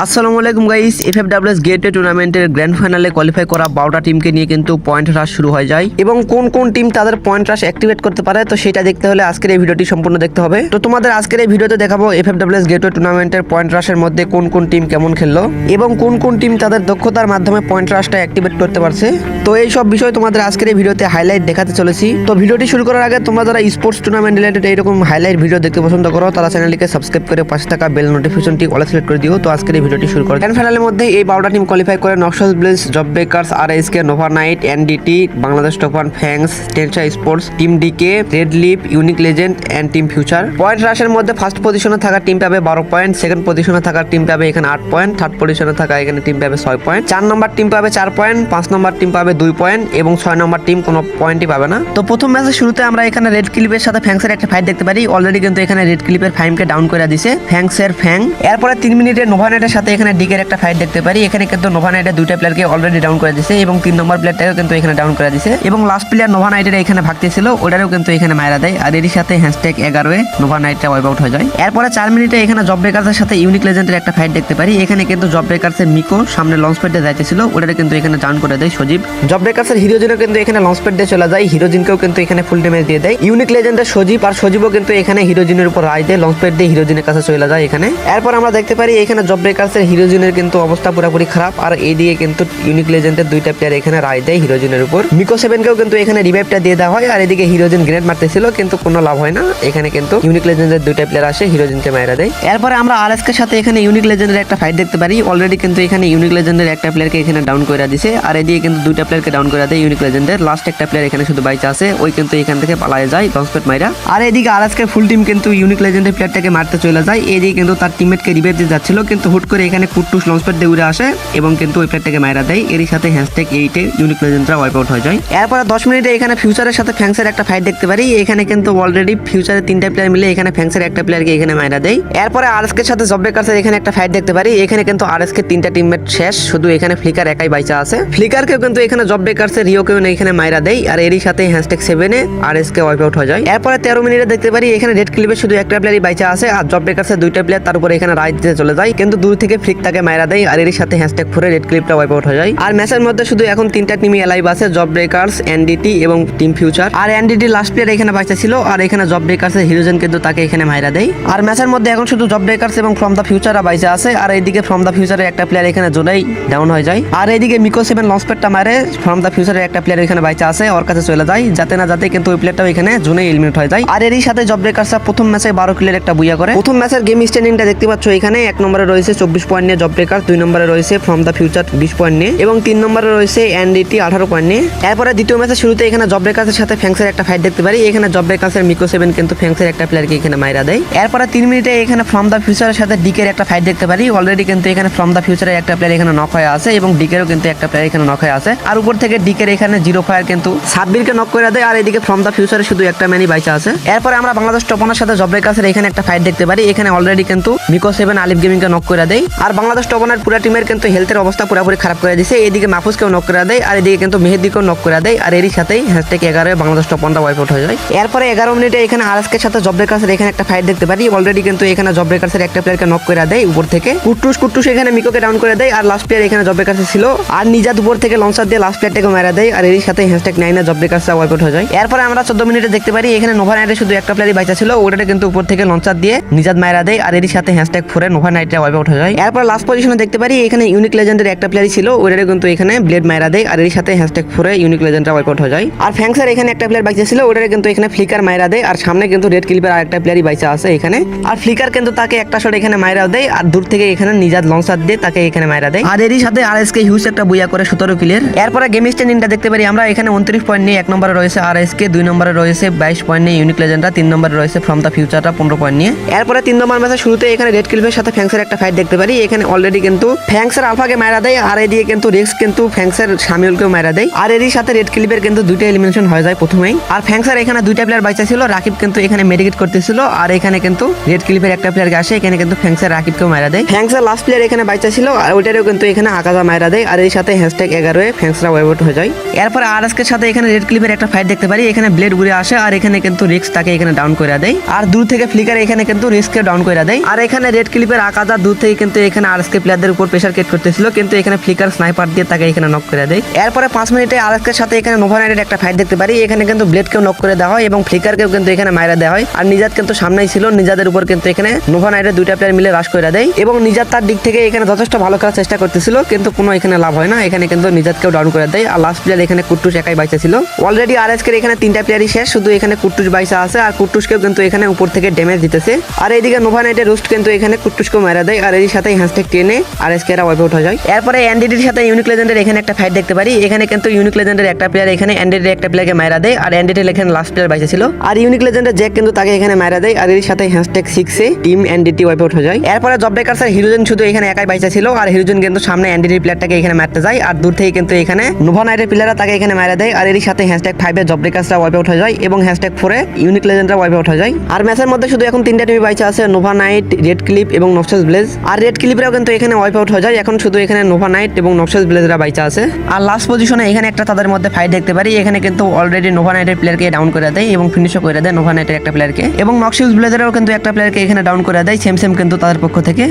আসসালামু আলাইকুম guys FFWS gateway টুর্নামেন্টের গ্র্যান্ড ফাইনালে কোয়ালিফাই করা বারোটা টিমকে নিয়ে কিন্তু পয়েন্ট হ্রাস শুরু হয়ে যায়। এবং কোন কোন টিম তাদের পয়েন্ট হ্রাস অ্যাক্টিভেট করতে পারে, তো সেটা দেখতে হলে আজকের এই ভিডিওটি সম্পূর্ণ দেখতে হবে। তো তোমাদের আজকের এই ভিডিওতে দেখাবো এফএফডব্লিউএস গেটওয়ে টুর্নামেন্টের পয়েন্ট হ্রাসের মধ্যে কোন কোন টিম কেমন খেললো, এবং কোন কোন টিম তাদের দক্ষতার মাধ্যমে পয়েন্ট হ্রাসটা অ্যাক্টিভেট করতে পারছে। তো এই সব বিষয় তোমাদের আজকের এই ভিডিওতে হাইলাইট দেখাতে চলেছি। তো ভিডিওটি শুরু করার আগে তোমরা যারা স্পোর্টস টুর্নামেন্ট রিলেটেড এইরকম হাইলাইট ভিডিও দেখতে পছন্দ করো, তারা চ্যানেলটিকে সাবস্ক্রাইব করে পাশে থাকা বেল নোটিফিকেশনটি অল সিলেক্ট করে দিও। তো আজকের ভিডিওটি শুরু করো গ্র্যান্ড ফাইনালের মধ্যে এই বারোটা টিম কোয়ালিফাই করে Naxal bless Job Breakers R S K Nova Night NDT Bangladesh টোপান Fangs টেনশা sports team DK red leap Unique Legend and team Future point রাশের মধ্যে ফার্স্ট পজিশনে থাকা টিম পাবে বারো পয়েন্ট সেকেন্ড পজিশনে থাকা টিম পাবে এখানে আট পয়েন্ট থার্ড পজিশনে থাকা এখানে টিম পাবে ছয় পয়েন্ট চার নম্বর টিম পাবে চার পয়েন্ট পাঁচ নম্বর টিম পাবে দুই পয়েন্ট এবং ছয় নম্বর টিম কোনো পয়েন্টই পাবে না। তো প্রথম ম্যাচের শুরুতে আমরা এখানে রেড ক্লিপের সাথে ফ্যাংসের একটা ফাইট দেখতে পারি। অলরেডি কিন্তু এখানে রেড ক্লিপের ফাইমকে ডাউন করে দিছে। ফ্যাংসের ফ্যাং এরপরে তিন মিনিটে নোভানাইটের সাথে এখানে ডিকের একটা ফাইট দেখতে পারি। এখানে কিন্তু নোভা নাইটের দুইটা প্লেয়ারকে অলরেডি ডাউন করে দিছে এবং তিন নম্বর প্লেয়ারটাকেও কিন্তু এখানে ডাউন করে দিছে। এবং লাস্ট প্লেয়ার নোভানাইটের এখানে ভাগতেছিল, ওটারও কিন্তু এখানে মায়েরা দেয়। আর এর সাথে হ্যাশট্যাগ এগারোয়ে নোভানাইটটা ওয়াইপ আউট হয়ে যায়। এরপরে চার মিনিটে এখানে জব ব্রেকার্সের সাথে ইউনিক লেজেন্ডের একটা ফাইট দেখতে পারি। এখানে কিন্তু জব ব্রেকার্সের মিকো সামনে লঞ্চ প্যাডে যাইতেছিল ওটারে কিন্তু এখানে ডাউন করে দেয় সজীব। জব ব্রেকার্সের হিরোজিনও কিন্তু এখানে লঞ্চ প্যাড দিয়ে চলে যায় হিরোজিনকেও কিন্তু এখানে ফুল ড্যামেজ দিয়ে দেয়। ইউনিক লেজেন্ডের সজীব আর সজীবও কিন্তু এখানে হিরোজিনের উপর রায় দেয় লঞ্চ প্যাড দিয়ে হিরোজিনের কাছে চলে যায় এখানে। এরপর আমরা দেখতে পারি এখানে জব ব্রেকার্সের হিরোজিনের কিন্তু অবস্থা পুরোপুরি খারাপ, আর এইদিকে কিন্তু ইউনিক লেজেন্ডের দুইটা প্লেয়ার এখানে রায় দেয় হিরোজিনের উপর। মিকো সেভেনকেও কিন্তু এখানে রিভাইভটা দিয়ে দেওয়া হয়, আর এদিকে হিরোজিন গ্রেনেড মারতেছিল, কিন্তু কোনো লাভ হয় না। এখানে কিন্তু ইউনিক লেজেন্ডের দুইটা প্লেয়ার আসে, হিরোজিনকে মায়েরা দেয়। এরপরে আমরা আর এর সাথে এখানে ইউনিক লেজেন্ডের একটা ফাইট দেখতে পারি। অলরেডি কিন্তু এখানে ইউনিক লেজেন্ডের একটা প্লেয়ারকে এখানে ডাউন করে দিছে, আর এদিকে কিন্তু দুইটা প্লেয়ারকে ডাউন করে দেয় ইউনিক লেজেন্ডের লাস্ট একটা প্লেয়ার এখানে শুধু বাইচা আছে ওই কিন্তু এখান থেকে পালায় যায় লঞ্চপ্যাড মাইরা। আর এদিকে আর আজকের ফুল টিম কিন্তু ইউনিক লেজেন্ডের প্লেয়ারটাকে মারতে চলে যায়। এদিকে কিন্তু তার টিমমেটকে রিভাইভ দিয়ে যাচ্ছিল, কিন্তু হুট করে এখানে কুট্টুস লঞ্চপ্যাড দিয়ে উড়ে আসে এবং কিন্তু ওই প্লেয়ারটাকে মাইরা দেয়। এরই সাথে হ্যাশট্যাগ এইটে ইউনিক লেজেন্ডরা ওয়াইপ আউট হয়ে যায় এরপরে দশ মিনিটে এখানে ফিউচারের সাথে ফ্যাংসের একটা ফাইট দেখতে পারি। এখানে কিন্তু অলরেডি ফিউচারের তিনটা প্লেয়ার মিলে এখানে ফ্যাংসের একটা প্লেয়ারকে এখানে মাইরা দেয়। এরপরে আরএসকের সাথে জব ব্রেকার্সের এখানে একটা ফাইট দেখতে পারি। এখানে কিন্তু আর এসকে তিনটা টিমমেট শেষ। শুধু এখানে ফ্লিকার একাই বাইচা আছে। ফ্লিকারকেও কিন্তু এখানে জব ব্রেকার্সের রিওকেও এখানে মাইরা দেয়। আর এরই সাথে হ্যাশট্যাগ সেভেনে আর এসকে ওয়াইপ আউট হয়ে যায় এরপরে তেরো মিনিটে দেখতে পারি, এখানে রেড ক্লিপে শুধু একটা প্লেয়ারই বাইচা আছে। আর জব ব্রেকার্সের দুইটা প্লেয়ার তার উপরে এখানে রাইট দিতে চলে যায়। কিন্তু দূর থেকে ফ্লিক তাকে মাইরা দেয়, আর এরই সাথে হ্যাশট্যাগ ফোরে রেড ক্লিপটা ওয়াইপ আউট হয়ে যায়। আর ম্যাচের মধ্যে শুধু এখন তিনটা টিমই এলাইভ আছে জব ব্রেকার্স এনডিটি এবং টিম ফিউচার আর এনডিটি লাস্ট প্লেয়ার এখানে বাইচা ছিল, আর এখানে জব ব্রেকার্সের হিরোজেন কিন্তু তাকে এখানে মাইরা দেয়। আর ম্যাচের মধ্যে এখন শুধু জব ব্রেকার্স এবং ফ্রম দ্য ফিউচার বাইচা আছে, আর এইদিকে ফ্রম দ্য ফিউচারের একটা প্লেয়ার এখানে জোনেই ডাউন হয়ে যায়। আর এইদিকে মিকো সেভেন লঞ্চপ্যাডটা মারে ফ্রম দ্য ফিউচারের একটা প্লেয়ার এখানে বাইচা আছে, ওর কাছে চলে যায়, যাতে না যাতে কিন্তু ওই প্লেয়ারটাও এখানে জোনে এলিমিনেট হয়ে যায়। আর এরই সাথে জব ব্রেকার্সরা প্রথম ম্যাচে বারো কিলের একটা বুয়া করে। প্রথম ম্যাচের গেম স্ট্যান্ডিংটা দেখতে পাচ্ছ এখানে, এক নম্বরে রয়েছে চব্বিশ পয়েন্ট নিয়ে জব ব্রেকার্স দুই নম্বরে রয়েছে ফ্রম দ্য ফিউচার বিশ পয়েন্ট নিয়ে এবং তিন নম্বরে রয়েছে এনডিটি আঠারো পয়েন্ট নিয়ে। এরপরে দ্বিতীয় ম্যাচের শুরুতে এখানে জব ব্রেকার্সের সাথে ফ্যাংসের একটা ফাইট দেখতে পারি। এখানে জব ব্রেকার্সের মিকো সেভেন কিন্তু ফ্যাংসের একটা প্লেয়ারকে এখানে মাইরা দেয়। এরপরে তিন মিনিটে এখানে ফ্রম দ্য ফিউচারের সাথে ডিকের একটা ফাইট দেখতে পারি। অলরেডি কিন্তু এখানে ফ্রম দ্য ফিউচারের একটা প্লেয়ার এখানে নক হয়ে আছে এবং ডিকেরও কিন্তু একটা প্লেয়ার এখানে নক হয়ে আছে। আর উপর থেকে ডিকের এখানে জিরো ফায়ার কিন্তু সাব্বিরকে নক করে দেয় আর এদিকে ফ্রম দ্য ফিউচারে শুধু একটা ম্যানই বাইচা আছে। এরপরে আমরা বাংলাদেশ টপনের সাথে জব ব্রেকার্সের এখানে একটা ফাইট দেখতে পারি। এখানে অলরেডি কিন্তু মিকো সেভেন আলিফ গেমিংকে নক করে দেয়। আর বাংলাদেশ টপনের পুরো টিমের কিন্তু হেলথের অবস্থা পুরোপুরি খারাপ করে দিছে। এদিকে মাহফুজকেও নক করে দেয় আর এদিকে কিন্তু মেহেদিকেও নক করে দেয় আর এরই সাথেই হ্যাশট্যাগ এগারো বাংলাদেশ টপনটা ওয়াইপ আউট হয়ে যায়। এরপরে এগারো মিনিটে এখানে আরএসকে সাথে জব ব্রেকার্সের এখানে একটা ফাইট দেখতে পারি। অলরেডি কিন্তু এখানে জব ব্রেকার্সের একটা প্লেয়ারকে নক করে দেয় উপর থেকে। কুট্টুস কুট্টুস এখানে মিকোকে ডাউন করে দেয় আর লাস্ট প্লেয়ার এখানে জব ব্রেকার্সে ছিল। আর নিজাদ উপর থেকে লঞ্চার দিয়ে লাস্ট প্লেয়ারটাকে মেরা দেয় আর এরই সাথে হ্যাশট্যাগ নাইনে জব ব্রেকার্সটা ওয়াইপ আউট হয়ে যায়। এরপরে আমরা চোদ্দ মিনিটে দেখতে পারি, এখানে নোভা নাইটে শুধু একটা প্লেয়ারই বাইচা ছিল ওটাতে কিন্তু উপর থেকে লঞ্চার দিয়ে নিজাদ মায়েরা দেয় আর এরই সাথে হ্যাশট্যাগ ফোরে নোভা নাইটে ওয়াইপ আউট হয়ে যায়। এরপর লাস্ট পজিশনে দেখতে পারি এখানে ইউনিক লেজেন্ডের একটা প্লেয়ারই ছিল ওটাতে কিন্তু এখানে ব্লেড মায়েরা দেয় আর এর সাথে হ্যাশট্যাগ ফোরে ইউনিক লেজেন্ডটা ওয়াইপ আউট হয়ে যায়। আর ফ্যাংসার এখানে একটা প্লেয়ার বাইচা ছিল ওটাতে কিন্তু এখানে ফ্লিকার মায়েরা দেয় আর সামনে কিন্তু রেড ক্লিপের আরেকটা প্লেয়ারই বাইচা আছে এখানে। আর ফ্লিকার কিন্তু তাকে একটা শট এখানে মায়েরা দেয় আর দূর থেকে এখানে নিজাদ লঞ্চার দিয়ে তাকে এখানে মায়েরা দেয়। আর এরই সাথে আর এসকে হিউজ একটা বুয়া করে সতেরো কিলের এরপরে গেম স্ট্যান্ডিংটা দেখতে পারি আমরা এখানে উনত্রিশ পয়েন্ট নিয়ে এক নম্বরে রয়েছে আর এসকে দুই নম্বরে রয়েছে বাইশ পয়েন্ট নিয়ে ইউনিক লেজেন্ডটা তিন নম্বরে রয়েছে ফ্রম দ্য ফিউচারটা পনেরো পয়েন্ট নিয়ে। এরপরে তিন নম্বর ম্যাচের শুরুতে এখানে রেড ক্লিপের সাথে ফ্যাংসের একটা ফাইট দেখতে পারি। এখানে অলরেডি কিন্তু ফ্যাংসের আলফাকে মারা দেয় আর এদিকে কিন্তু রিক্স কিন্তু ফ্যাংসের সামিউলকেও মারা দেয়। আর এরই সাথে রেড ক্লিপের কিন্তু দুইটা এলিমিনেশন হয়ে যায় প্রথমেই। আর ফ্যাংসার এখানে দুইটা প্লেয়ার বাইচা ছিল রাকিব কিন্তু এখানে মেডিকেট করতেছিল। আর এখানে কিন্তু রেড ক্লিপের একটা প্লেয়ারকে আসে, এখানে কিন্তু ফ্যাংসার রাকিবকেও মারা দেয়। ফ্যাংসার লাস্ট প্লেয়ার এখানে বাইচা ছিল, আর ওইটারও কিন্তু এখানে আকাজা মারা দেয়। আর এর সাথে হ্যাশট্যাগ এগারোয় ফ্যাংসরা ওয়েবট হয়ে যায়। এরপর আর এসকের সাথে এখানে রেড ক্লিপের একটা ফাইট দেখতে পারি। এখানে ব্লেড ঘুরে আসে, আর এখানে কিন্তু রিক্স তাকে এখানে ডাউন করে দেয়। আর দূর থেকে ফ্লিকার এখানে কিন্তু রিস্ককে ডাউন করে দেয়। আর এখানে রেড ক্লিপের আকাজা দূর থেকে কিন্তু এখানে আরএসকে প্লেয়ারদের উপর প্রেশার ক্রিয়েট করতেছিল, কিন্তু এখানে ফ্লিকার স্নাইপার দিয়ে তাকে এখানে নক করে দেয়। এরপরে পাঁচ মিনিটে আরএসকের সাথে এখানে নোভা নাইটের একটা ফাইট দেখতে পারি। এখানে কিন্তু ব্লেডকেও নক করে দেওয়া হয় এবং ফ্লিকারকেও কিন্তু এখানে মাইরা দেওয়া হয়। আর নিজাদ কিন্তু সামনেই ছিল। নিজাদের উপর কিন্তু এখানে নোভা নাইটের দুইটা প্লেয়ার মিলে রাশ করে দেয় এবং নিজাদ তার দিক থেকে এখানে যথেষ্ট ভালো করার চেষ্টা করতেছিল, কিন্তু কোনো এখানে লাভ হয় না। এখানে কিন্তু নিজাদকেও ডাউন করে দেয়। আর লাস্ট প্লেয়ার এখানে কুট্টুস একাই বাইচা ছিল। অলরেডি আর এসকের এখানে তিনটা প্লেয়ারই শেষ। শুধু এখানে কুট্টুস বাইসা আছে। আর কুট্টুসকেও কিন্তু এখানে উপর থেকে ড্যামেজ দিতেছে। আর এইদিকে নোভা নাইটের রুস্ট কিন্তু এখানে কুট্টুসকেও মারা দেয়। আর এর সাথে হ্যান্ডস্টেক টেনে আর এসকে এরা ওয়াইপ হয়ে যায়। এরপরে এনডিডির সাথে ইউনিক লেজেন্ডের এখানে একটা ফাইট দেখতে পারি। এখানে কিন্তু ইউনিক লেজেন্ডের একটা প্লেয়ার এখানে এনডিডির একটা প্লেয়ারকে মারা দেয়। আর এনডিডির এখানে লাস্ট প্লেয়ার বাইসা ছিল। আর ইউনিক লেজেন্ডের জ্যাক কিন্তু তাকে এখানে মারা দেয়। আর এর সাথে হ্যান্ডস্টেক সিক্সে টিম এনডিটি ওয়াইপ আউট হয়ে যায়। এরপরে জব ব্রেকার্স আর হিরোজেন শুধু এখানে একাই বাইসা ছিল। আর হিরোজেন কিন্তু সামনে এনডিডির প্লেয়ারটাকে এখানে মারতে যায়। আর দূর থেকে কিন্তু এখানে নোভা নাইটের প্লেয়াররা তাকে এখানে মারা দেয়। আর এর সাথে হ্যাশট্যাগ ফাইভে জব ব্রেকার্সরা ওয়াইপ আউট হয়ে যায় এবং হ্যাশট্যাগ ফোরে ইউনিক লেজেন্ডরা ওয়াইপ আউট হয়ে যায়। আর ম্যাচের মধ্যে শুধু এখন তিনটা টিমই বাইচা আছে। নোভা নাইট রেড ক্লিপ এবং নকশাস ব্লেজ আর রেড ক্লিপরাও কিন্তু এখানে ওয়াইপ আউট হয়ে যায়। এখন শুধু এখানে নোভা নাইট এবং নকশাল ব্লেজরা বাইচা আছে। আর লাস্ট পজিশনে এখানে একটা তাদের মধ্যে ফাইট দেখতে পারি। এখানে কিন্তু অলরেডি নোভা নাইটের প্লেয়ারকে ডাউন করে দেয় এবং ফিনিশও করে দেয় নোভা নাইটের একটা প্লেয়ারকে এবং নকশাস ব্লেজারও কিন্তু একটা প্লেয়ারকে এখানে ডাউন করে দেয় সেম সেম কিন্তু তাদের পক্ষ থেকে।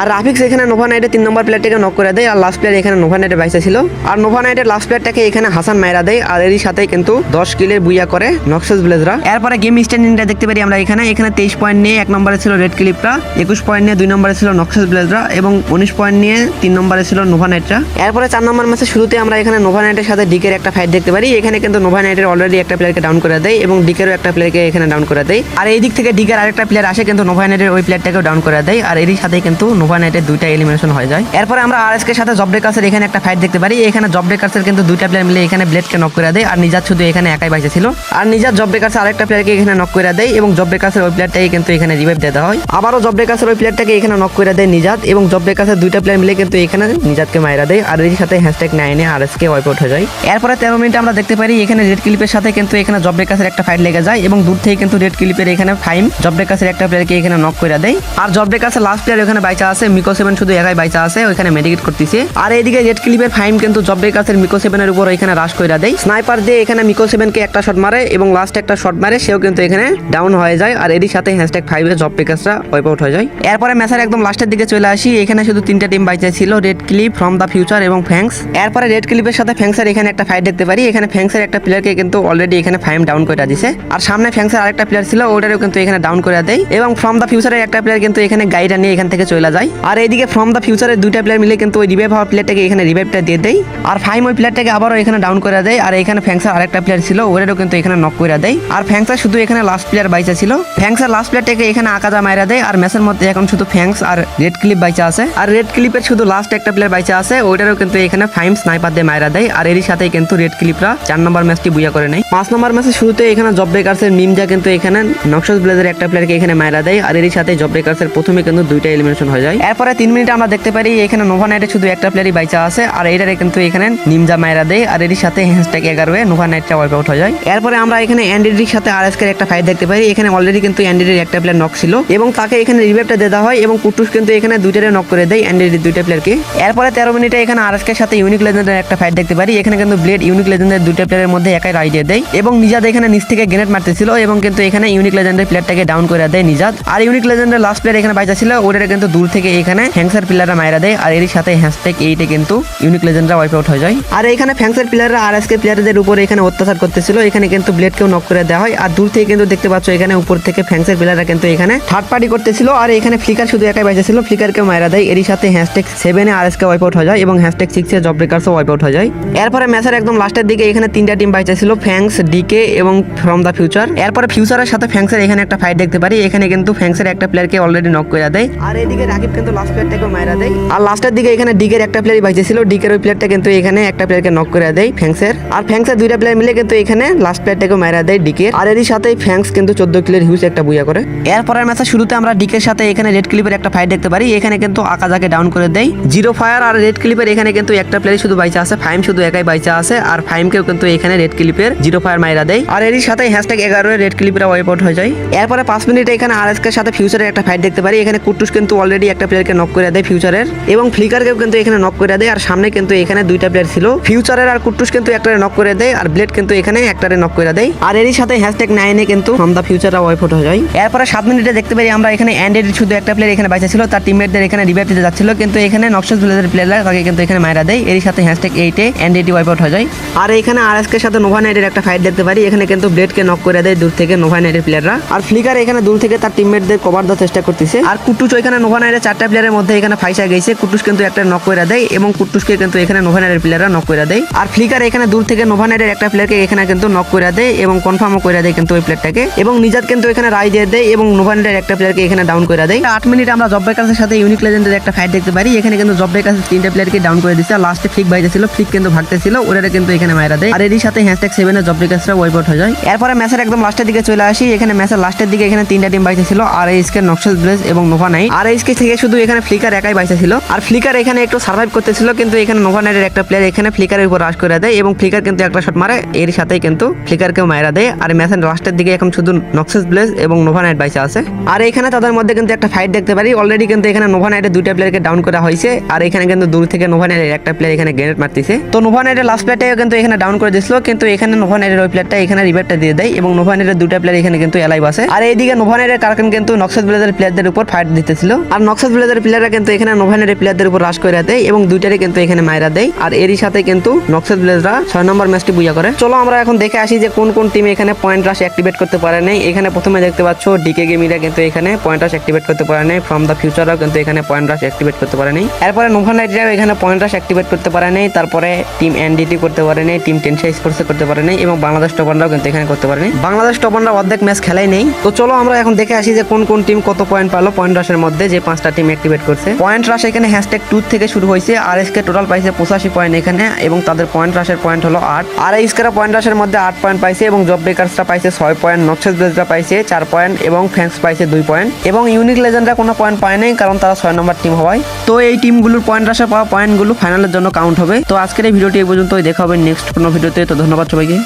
আর রাফিক্স এখানে নোভা নাইটের তিন নম্বর প্লেয়ারটাকে নক করে দেয়, আর লাস্ট প্লেয়ার এখানে নোভা নাইটের বাইসা ছিল। আর নোভা নাইটের লাস্ট প্লেয়ারটাকে এখানে হাসান মাইরা দেয়, আর এরই সাথে কিন্তু দশ কিলের বুইয়া করে নকশাস ব্লেজরা এরপরে গেম স্ট্যান্ডিংটা দেখতে পারি আমরা এখানে। এখানে তেইশ পয়েন্ট নিয়ে এক নম্বরে ছিল রেড ক্লিপরা একুশ পয়েন্ট নিয়ে দুই নম্বরে ছিল নকশাস ব্লেজরা এবং উনিশ পয়েন্ট নিয়ে তিন নম্বরে ছিল নোভা নাইটরা এরপরে চার নম্বর ম্যাচের শুরুতে আমরা এখানে নোভা নাইটের সাথে ডিকের একটা ফাইট দেখতে পারি। এখানে কিন্তু নোভা নাইটের অলরেডি একটা প্লেয়ারকে ডাউন করে দেয়, এবং ডিকেরও একটা প্লেয়ারকে এখানে ডাউন করে দেয়। আর এই দিক থেকে ডিকের আরেকটা প্লেয়ার আসে কিন্তু নোভা নাইটের ওই প্লেয়ারটাকেও ডাউন করে দেয়, আর এরই সাথে কিন্তু নোভা নাইটের দুইটা এলিমিনেশন হয়ে যায়। এরপরে আমরা আর এর সাথে জব ব্রেকার্সের এখানে একটা ফাইট দেখতে পারি। এখানে জব ব্রেকার্সের কিন্তু দুইটা প্লেয়ার মিলে এখানে ব্লেডকে নক করে দেয়। আর নিজাত শুধু এখানে একাই বাইসে ছিল। আর নিজাত জব ব্রেকার্স আরেকটা প্লেয়ারকে এখানে নক করে দেয় এবং জব ব্রেকার্সের ওই প্লেয়ারটাকে কিন্তু এখানে রিভাইভ দেওয়া হয়। আবারও জব ব্রেকার্সের ওই প্লেয়ারটাকে এখানে নক করে দেয় নিজাত এবং জব ব্রেকার্সের দুইটা প্লেয়ার মিলে কিন্তু এখানে নিজাতকে মাইরা দেয়। আর এর সাথে হ্যাশট্যাগ নাইনে R S K wipe out হয়ে যায়। এরপরে তেরো মিনিটে আমরা দেখতে পারি এখানে রেড ক্লিপের সাথে কিন্তু এখানে জব ব্রেকার্সের একটা ফাইট লেগে যায় এবং দূর থেকে কিন্তু রেড ক্লিপের এখানে ফাইম জব ব্রেকার্সের একটা প্লেয়ারকে এখানে নক করে দেয়। আর জব ব্রেকার্সের লাস্ট প্লেয়ার এখানে বাইচা আছে মিকো সেভেন শুধু একাই বাইচা আছে, ওইখানে মেডিকেট করতেছে। আর এইদিকে রেড ক্লিপের ফাইম কিন্তু জব ব্রেকার্সের মিকো সেভেনের উপর এখানে রাশ করে দেয় স্নাইপার দিয়ে এখানে মিকো সেভেনকে একটা শট মারে এবং লাস্ট একটা শট মারে, সেও কিন্তু এখানে ডাউন হয়ে যায়। আর এরই সাথে হ্যাশট্যাগ ফাইভে জব ব্রেকার্সরা ওয়াইপ আউট হয়ে যায়। এরপরে ম্যাচের একদম লাস্টের দিকে চলে আসি, এখানে শুধু তিনটা টিম বাইচা ছিল red clip from the future এবং ফ্যাংস এরপরে রেড ক্লিপের সাথে ফ্যাংসের এখানে একটা ফাইট দেখতে পারি, এখানে ফ্যাংসের একটা প্লেয়ারকে কিন্তু অলরেডি এখানে ফাইম ডাউন করে দিছে। আর সামনে ফ্যাংসের আরেকটা প্লেয়ার ছিল, ওটারও কিন্তু এখানে ডাউন করে দেয় এবং ফ্রম দ্য ফিউচারের একটা প্লেয়ার কিন্তু এখানে গাইডা নিয়ে এখান থেকে চলে যায়। আর এইদিকে ফ্রম দ্য ফিউচারের দুইটা প্লেয়ার মিলে কিন্তু ওই রিভাইভ হওয়া প্লেয়ারটাকে এখানে রিভাইভটা দিয়ে দেয়। আর ফাইম ওই প্লেয়ারটাকে আবারও এখানে ডাউন করে দেয়। আর এখানে ফ্যাংসার আরেকটা প্লেয়ার ছিল ওরেরও কিন্তু এখানে নক করে দেয়। আর ফ্যাংসার শুধু এখানে লাস্ট প্লেয়ার বাইচা ছিল। ফ্যাংসার লাস্ট প্লেয়ারটাকে এখানে আকাজা মাইরা দেয়। আর ম্যাচের মধ্যে এখন শুধু ফ্যাংস আর রেড ক্লিপ বাইচা আছে। আর রেড ক্লিপের শুধু লাস্ট একটা প্লেয়ার বাইচা আছে, ওইটারও কিন্তু এখানে ফাইম স্নাইপার দিয়ে মাইরা দেয়। আর এরই সাথে কিন্তু রেড ক্লিপরা চার নম্বর ম্যাচটি বুয়া করে নেয়। পাঁচ নম্বর ম্যাচের শুরুতে এখানে জব ব্রেকার্সের মিমজা কিন্তু এখানে নকশাস ব্লেজার একটা প্লেয়ারকে এখানে মাইরা দেয়। আর এরই সাথে জব ব্রেকার্সের প্রথমে কিন্তু দুইটা এলিমিনেশন হয়ে যায়। এরপরে তিন মিনিটে আমরা দেখতে পারি এখানে নোভা নাইটে শুধু একটা প্লেয়ারই বাইচা আছে, আর এইটারে কিন্তু এখানে নিমজা মাইরা দেয়, আর এরই সাথে হ্যাশট্যাগ এগারোয়ে নোভা নাইটটা ওয়াইপ আউট হয়ে যায়। এরপরে আমরা এখানে অ্যান্ডিডির সাথে আর এসকের একটা ফাইট দেখতে পারি, এখানে অলরেডি কিন্তু অ্যান্ডিডির একটা প্লেয়ার নক ছিল, এবং তাকে এখানে রিভাইভটা দেওয়া হয়, এবং কুটুস কিন্তু এখানে দুইটারে নক করে দেয় অ্যান্ডিডির দুইটা প্লেয়ারকে এরপরে তেরো মিনিটে এখানে আর এসকের সাথে ইউনিক লেজেন্ডের একটা ফাইট দেখতে পারি, এখানে কিন্তু ব্লেড ইউনিক লেজেন্ডের দুইটা প্লেয়ারের মধ্যে একাই রাইড দেয়, এবং নিজাদ এখানে নিচ থেকে গ্রেনেড মারতেছিল, এবং কিন্তু এখানে ইউনিক লেজেন্ডের প্লেয়ারটাকে ডাউন করে দেয় নিজাদ আর ইউনিক লেজেন্ডের লাস্ট প্লেয়ার এখানে বাইচা ছিল ওটা কিন্তু দূর থেকে এখানে হ্যাংসার প্লেয়াররা মাইরা দেয়, আর এর সাথে হ্যাশট্যাগ এইটে কিন্তু ইউনিক লেজেন্ডরা ওয়াইপ আউট হয়ে যায় আর এখানে ফ্যাংসার প্লেয়াররা আর এসকে প্লেয়ারদের উপর এখানে অত্যাচার করতেছিল, এখানে কিন্তু ব্লেডকেও নক করে দেওয়া হয়। আর দূর থেকে কিন্তু দেখতে পাচ্ছ এখানে উপর থেকে ফ্যাংসের প্লেয়াররা কিন্তু এখানে থার্ড পার্টি করতেছিল, আর এখানে ফ্লিকার শুধু একাই বাইচা ছিল ফ্লিকারকে মাইরা দেয়। এরই সাথে হ্যাশট্যাগ সেভেনে আর এসকে ওয়াইপ আউট হয়ে যায় এবং হ্যাশট্যাগ সিক্সে জব ব্রেকার্সও ওয়াইপ আউট হয়ে যায় এরপরে ম্যাচের একদম লাস্টের দিকে এখানে তিনটা টিম বাইচা ছিল ফ্যাংস ডিকে এবং ফ্রম দ্য ফিউচার এরপরে ফিউচারের সাথে ফ্যাংসের এখানে একটা ফাইট দেখতে পারি, এখানে কিন্তু ফ্যাংসের একটা প্লেয়ারকে অলরেডি নক করে দেয়। আর এদিকে রাকিব কিন্তু লাস্ট প্লেয়ারটাকে মাইরা দেয়। আর লাস্টের দিকে এখানে ডিকের একটা প্লেয়ারই বাইচে ডিকের ওই প্লেয়ারটা কিন্তু এখানে একটা প্লেয়ারকে নক করে দেয় ফ্যাংসের আর ফ্যাংসের দুইটা প্লেয়ার মিলে কিন্তু এখানে লাস্ট প্লেয়ারটাকে মাইরা দেয় ডিকের আর এরই সাথে ফ্যাংস কিন্তু চোদ্দ কিলের হিউজ একটা বুয়া করে। এরপরের ম্যাচের শুরুতে আমরা ডিকের সাথে এখানে রেড ক্লিপের একটা ফাইট দেখতে পারি। এখানে কিন্তু আকাজাকে ডাউন করে দেয়। জিরো ফায়ার আর রেড ক্লিপের এখানে কিন্তু একটা প্লেয়ার শুধু বাইচা আছে। ফাইম শুধু একাই বাইচা আছে। আর ফাইমকেও কিন্তু এখানে রেড ক্লিপের জিরো ফায়ার মাইরা দেয়। আর এরই সাথে হ্যাশট্যাগ এগারো রেড ক্লিপের ওয়াইপ আউট হয়ে যায়। এরপরে পাঁচ মিনিটে এখানে আর সাথে ফিউচারের একটা ফাইট দেখতে পারি। এখানে কুটুস কিন্তু অলরেডি একটা প্লেয়ারকে নক করে দেয় ফিউচারের এবং ফ্লিকারকেও কিন্তু এখানে নক করে দেয়, আর সামনে কিন্তু এখানে দুইটা প্লেয়ার ছিল। ফিউচারের আর কুট্টুস কিন্তু একটারে নক করে দেয়, আর ব্লেড কিন্তু এখানে একটারে নক করে দেয়। আর এরই সাথে হ্যাশট্যাগ নাইনে কিন্তু ফ্রম দ্য ফিউচাররা ওয়াইপ আউট হয়ে। যায় এরপরে সাত মিনিটে দেখতে পারি আমরা এখানে অ্যান্ডেড শুধু একটা প্লেয়ার এখানে বাইচা ছিল, তার টিমমেটদের এখানে রিভাইভ দিতে যাচ্ছিল, কিন্তু এখানে নকশাস ভিলেজের প্লেয়াররা তাকে কিন্তু এখানে মাইরা দেয়। এরই সাথে হ্যাশট্যাগ এইটে অ্যান্ডেডি ওয়াইপ আউট হয়ে। যায় আর এখানে আর এর সাথে নোভা নাইটের একটা ফাইট দেখতে পারি, এখানে কিন্তু ব্লেডকে নক করে দেয় দূর থেকে নোভা নাইটের প্লেয়াররা আর ফ্লিকার এখানে দূর থেকে তার টিমমেটদের কভার দেওয়ার চেষ্টা করতেছে। আর কুটুস ওইখানে নোভা নাইটের চারটা প্লেয়ারের মধ্যে এখানে ফাইসা গেছে, কুটুস কিন্তু একটা নক করে দেয় এবং কুটুসকে কিন্তু এখানে নোভা নাইটের প্লেয়াররা নক করে দেয়। আর ফ্লিকার এখানে দূর থেকে নোভানাইটের একটা প্লেয়ারকে এখানে কিন্তু নক করে দেয় এবং কনফার্মও করে দেয় কিন্তু ওই প্লেয়ারটাকে এবং নিজাত কিন্তু এখানে রায় দিয়ে দেয় এবং নোভা নাইটের একটা প্লেয়ারকে এখানে ডাউন করে দেয়। আট মিনিট আমরা জব ব্রেকার্সের সাথে ইউনিক লেজেন্ডের একটা ফাইট দেখতে পারি। এখানে কিন্তু জব ব্রেকার্স তিনটা প্লেয়ারকে ডাউন করে দিচ্ছে আর লাস্টে ফ্লিক বাইতেছিল ফ্লিক কিন্তু ভাগতেছিল ওরা কিন্তু এখানে মায়েরা দেয়। আর এরই সাথে হ্যাশট্যাগ সেভেনের জব ব্রেকার্সরা ওয়াইপ আউট হয়ে যায়। এরপরে ম্যাচের একদম লাস্টের দিকে চলে আসি। এখানে ম্যাচের লাস্টের দিকে এখানে তিনটা টিম বাইতেছিল আর এইসকে নকশাল ব্লেজ এবং নোভা নাইট আর এইসকে থেকে শুধু এখানে ফ্লিকার একাই বাইতেছিল আর ফ্লিকার এখানে একটু সার্ভাইভ করতেছিল, কিন্তু এখানে নোভা নাইটের একটা প্লেয়ার এখানে ফ্লিকারের উপর রাশ করে দেয় এবং ফ্লিকার কিন্তু একটা শট মারে, এর সাথেই কিন্তু ফ্লিকারকেও মায়েরা দেয়। আর ম্যাচের লাস্টের দিকে এখন শুধু নক্সেস ব্লেজ এবং নোভা নাইট বাইসে আছে। আর এখানে তাদের মধ্যে কিন্তু একটা ফাইট দেখতে পারি অলরেডি কিন্তু এখানে নোভা নাইটের দুইটা প্লেয়ারকে ডাউন করা হয়েছে, আর এখানে কিন্তু দূর থেকে নোভা নাইটের একটা প্লেয়ার এখানে গ্রেনেড মারতেছে। তো নোভা নাইটের লাস্ট প্লেয়ারটাও কিন্তু এখানে ডাউন করে দিছিল কিন্তু এখানে নোভা নাইটের ওই প্লেয়ারটা এখানে রিভারটা দিয়ে দেয় এবং নোভা নাইটের দুটা প্লেয়ার এখানে কিন্তু এলাইভ আছে। আর এইদিকে নোভা নাইটের কারখান কিন্তু নক্সেস ব্লেজের প্লেয়ারদের উপর ফাইট দিতেছিল। আর নক্সাস ব্লেজের প্লেয়াররা কিন্তু এখানে নোভা নাইটের প্লেয়ারদের উপর রাশ করে দেয় এবং দুইটারে কিন্তু এখানে মাইরা দেয়। আর এরই সাথে কিন্তু নক্সাস ব্লেজরা ছয় নম্বর ম্যাচটি বুঝা করে। চলো আমরা এখন দেখে আসি যে কোন কোন টিম এখানে পয়েন্ট রাশ অ্যাক্টিভেট করতে পারে নাই। এখানে প্রথমে দেখতে পাচ্ছ ডিকে গেমিরা কিন্তু এখানে পয়েন্ট রাশ অ্যাক্টিভেট করতে পারে নাই। ফ্রম দ্য ফিউচারও কিন্তু এখানে পয়েন্ট রাশ অ্যাক্টিভেট করতে পারে নাই। এরপরে নোভা নাইটরাও এখানে পয়েন্ট রাশ অ্যাক্টিভেট করতে পারে নাই। তারপরে টিম এনডিটি করতে পারে নাই টিম টেনশা স্পোর্টস করতে পারে নাই এবং বাংলাদেশ টপানরাও কিন্তু এখানে করতে পারে নাই। বাংলাদেশ টপানরা অর্ধেক ম্যাচ খেলাই নেই। তো চলো আমরা এখন দেখে আসি যে কোন কোন টিম কত পয়েন্ট পালো পয়েন্ট রাশের মধ্যে যে পাঁচটা টিম অ্যাক্টিভেট করছে। পয়েন্ট রাশ এখানে হ্যাশট্যাগ টু থেকে শুরু হয়েছে আর এসকে টোটাল পাইছে পঁচাশি পয়েন্ট এখানে, এবং তাদের পয়েন্ট রাশের পয়েন্ট হলো আট। আর এইসকেরা পয়েন্ট রাশের মধ্যে আট পয়েন্ট পাইছে, এবং জব ব্রেকার্সরা পাইছে ছয় পয়েন্ট নক্সেস ব্লেজরা পাইছে চার পয়েন্ট এবং ফ্যাংস পাইছে দুই পয়েন্ট এবং ইউনিক লেজেন্ডরা কোনো পয়েন্ট পায় নাই, কারণ তারা ছয় নম্বর টিম হওয়ায়। তো এই টিমগুলোর পয়েন্ট রাশে পাওয়া পয়েন্টগুলো ফাইনালের জন্য কাউন্ট হবে। তো আজকের এই ভিডিওটি এই পর্যন্তই, দেখা হবে নেক্সট কোনো ভিডিওতে, তো ধন্যবাদ সবাইকে।